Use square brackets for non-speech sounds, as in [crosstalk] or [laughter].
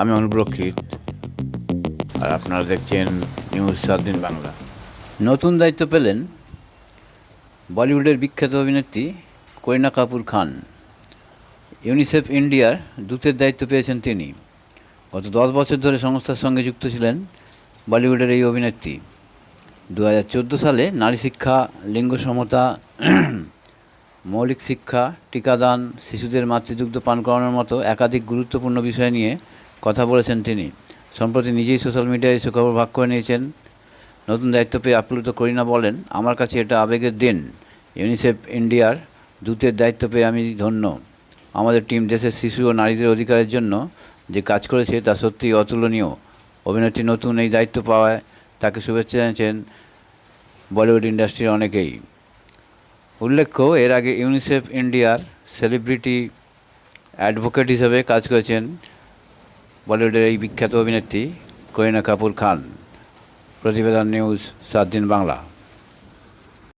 আমি অনুপ্রক্ষিত আর আপনারা দেখছেন নিউজ সাত দিন বাংলা। নতুন দায়িত্ব পেলেন বলিউডের বিখ্যাত অভিনেত্রী করিনা কাপুর খান। ইউনিসেফ ইন্ডিয়ার দূতের দায়িত্ব পেয়েছেন তিনি। গত দশ বছর ধরে সংস্থার সঙ্গে যুক্ত ছিলেন বলিউডের এই অভিনেত্রী। দু হাজার চোদ্দ সালে নারী শিক্ষা, লিঙ্গ সমতা, [clears throat] মৌলিক শিক্ষা, টিকাদান, শিশুদের মাতৃদুগ্ধ পান করানোর মতো একাধিক গুরুত্বপূর্ণ বিষয় নিয়ে কথা বলেছেন তিনি। সম্প্রতি নিজেই সোশ্যাল মিডিয়ায় সুখবর ভাগ করে নিয়েছেন। নতুন দায়িত্ব পেয়ে আপ্লুত করিনা বলেন, আমার কাছে এটা আবেগের দিন। ইউনিসেফ ইন্ডিয়ার দূতের দায়িত্ব পেয়ে আমি ধন্য। আমাদের টিম দেশের শিশু ও নারীদের অধিকারের জন্য যে কাজ করেছে তা সত্যিই অতুলনীয়। অভিনেত্রী নতুন এই দায়িত্ব পাওয়ায় তাকে শুভেচ্ছা জানিয়েছেন বলিউড ইন্ডাস্ট্রির অনেকেই। উল্লেখ্য, এর আগে ইউনিসেফ ইন্ডিয়ার সেলিব্রিটি অ্যাডভোকেট হিসেবে কাজ করেছেন বলিউডের এই বিখ্যাত অভিনেত্রী করিনা কাপুর খান প্রতিবেদন নিউজ সাত দিন বাংলা।